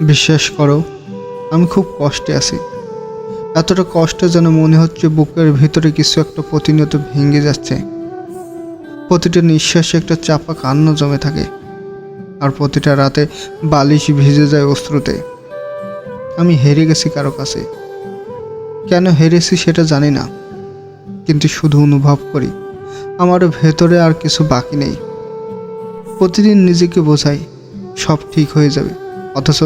বিশ্বাস করো, আমি খুব কষ্টে আছি। এতটা কষ্ট যেন মনে হচ্ছে বুকের ভিতরে কিছু একটা প্রতিনিয়ত ভেঙে যাচ্ছে। প্রতিটা নিঃশ্বাসে একটা চাপা কান্না জমে থাকে। আর প্রতিটা রাতে বালিশ ভিজে যায় অশ্রুতে। আমি হেরে গেছি কারও কাছে। কেন হেরেছি সেটা জানি না। কিন্তু শুধু অনুভব করি, আমার ভেতরে আর কিছু বাকি নেই। প্রতিদিন নিজেকে বোঝাই, সব ঠিক হয়ে যাবে। অথচ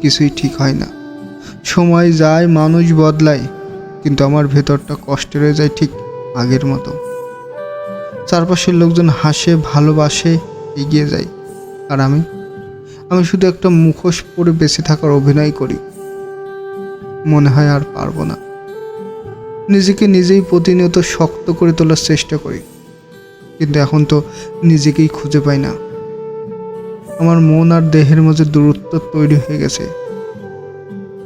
কিছুই ঠিক হয় না। সময় যায়, মানুষ বদলায়, কিন্তু আমার ভেতরটা কষ্টে রয়ে যায় ঠিক আগের মতো। চারপাশের লোকজন হাসে, ভালোবাসে, এগিয়ে যায়। আর আমি? আমি শুধু একটা মুখোশ পরে বেঁচে থাকার অভিনয় করি। মনে হয় আর পারব না। নিজেকে নিজেই প্রতিনিয়ত শক্ত করে তোলার চেষ্টা করি। কিন্তু এখন তো নিজেকেই খুঁজে পাই না। আমার মন আর দেহের মাঝে দূরত্ব তৈরি হয়ে গেছে।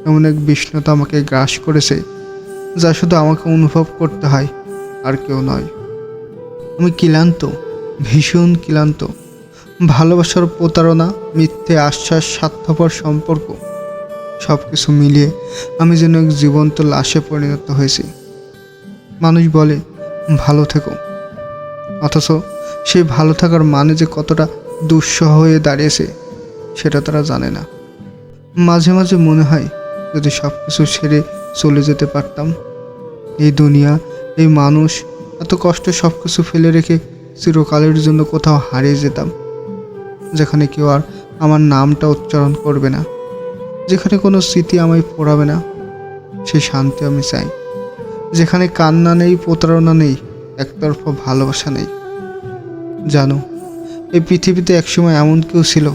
এমন এক বিষ্ণুতা আমাকে গ্রাস করেছে, যা শুধু আমাকে অনুভব করতে হয়, আর কেউ নয়। আমি ক্লান্ত, ভীষণ ক্লান্ত। ভালোবাসার প্রতারণা, মিথ্যে আশ্বাস, স্বার্থপর সম্পর্ক সব কিছু মিলিয়ে আমি যেন এক জীবন্ত লাশে পরিণত হয়েছি। মানুষ বলে, ভালো থেকো। অথচ সেই ভালো থাকার মানে যে কতটা দুঃসহ হয়ে দাঁড়িয়েছে, সেটা তারা জানে না। মাঝে মাঝে মনে হয়, যদি সব কিছু সেরে চলে যেতে পারতাম, এই দুনিয়া, এই মানুষ, এত কষ্ট সব কিছু ফেলে রেখে চিরকালের জন্য কোথাও হারিয়ে যেতাম, যেখানে কেউ আর আমার নামটা উচ্চারণ করবে না, যেখানে কোনো স্মৃতি আমায় পড়াবে না সেই শান্তি আমি চাই। যেখানে কান্না নেই, প্রতারণা নেই, একতরফা ভালোবাসা নেই। জানো এই পৃথিবীতে একসময় এমন কেউ ছিল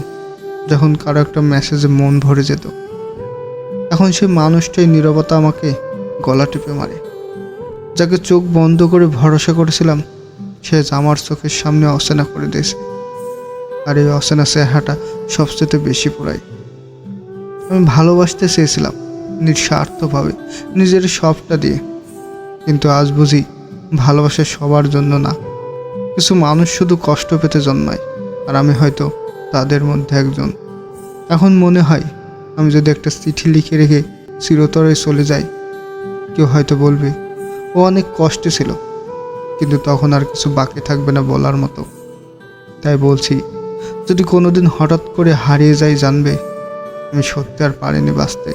যখন কারও একটা মেসেজে মন ভরে যেত। এখন সেই মানুষটাই নীরবতা আমাকে গলা টিপে মারে। যাকে চোখ বন্ধ করে ভরসা করেছিলাম, সে আমার চোখের সামনে অচেনা করে দিয়েছে। আর এই অচেনা চেহারাটা সবচেয়ে বেশি পোড়ায়। আমি ভালোবাসতে চেয়েছিলাম নিঃস্বার্থভাবে, নিজের সবটা দিয়ে। কিন্তু আজ বুঝি ভালোবাসা সবার জন্য না। কিছু মানুষ শুধু কষ্ট পেতে জন্মায়, আর আমি হয়তো তাদের মধ্যে একজন। এখন মনে হয় আমি যদি একটা চিঠি লিখে রেখে চিরতরে চলে যাই, কেউ হয়তো বলবে, ও অনেক কষ্টে ছিল, কিন্তু তখন আর কিছু বাকি থাকবে না বলার মতো। তাই বলছি, যদি কোনোদিন হঠাৎ করে হারিয়ে যাই জানবে, আমি সত্যি আর পারিনি বাঁচতে।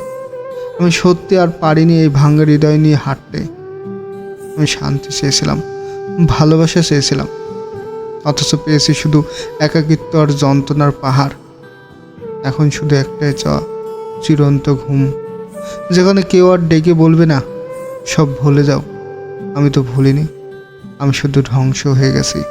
আমি সত্যি আর পারিনি এই ভাঙ্গা হৃদয় নিয়ে হাঁটতে। আমি শান্তি চেয়েছিলাম, ভালোবাসা চেয়েছিলাম অথচ পেয়েছি শুধু একাকিত্ব আর যন্ত্রণার পাহাড়। এখন শুধু একটাই চাওয়া, চিরন্ত ঘুম। যেখানে কেউ আর ডেকে বলবে না, সব ভুলে যাও। আমি তো ভুলিনি, আমি শুধু ধ্বংস হয়ে গেছি।